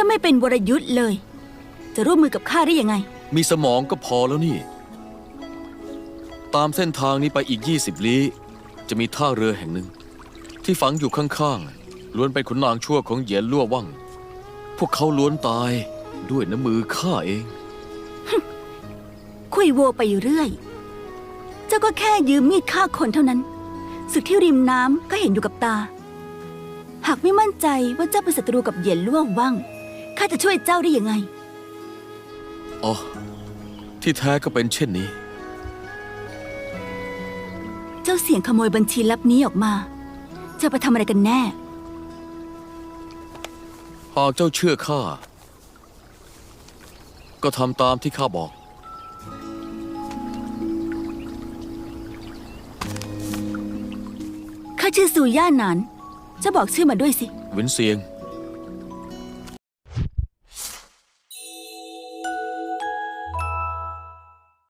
จะไม่เป็นวรยุทธ์เลย จะร่วมมือกับข้าได้ยังไง มีสมองก็พอแล้วนี่ ตามเส้นทางนี้ไปอีก 20 ลี้ จะมีท่าเรือแห่งหนึ่ง ที่ฝังอยู่ข้างๆล้วนเป็นขุนนางชั่วของเหยียนลั่วว่างพวกเขาล้วนตายด้วยน้ำมือข้าเอง คุยโวไปเรื่อย เจ้าก็แค่ยืมมีดฆ่าคนเท่านั้นศึกที่ริมน้ำก็เห็นอยู่กับตา หากไม่มั่นใจว่าเจ้าเป็นศัตรูกับเหยียนล่วงว่าง ข้าจะช่วยเจ้าได้ยังไง อ๋อ ที่แท้ก็เป็นเช่นนี้ เจ้าเสี่ยงขโมยบัญชีลับนี้ออกมา จะไปทำอะไรกันแน่ หากเจ้าเชื่อข้า ก็ทำตามที่ข้าบอก ข้าชื่อซูย่าหนานเจะบอกชื่อมาด้วยสิเวินเซียง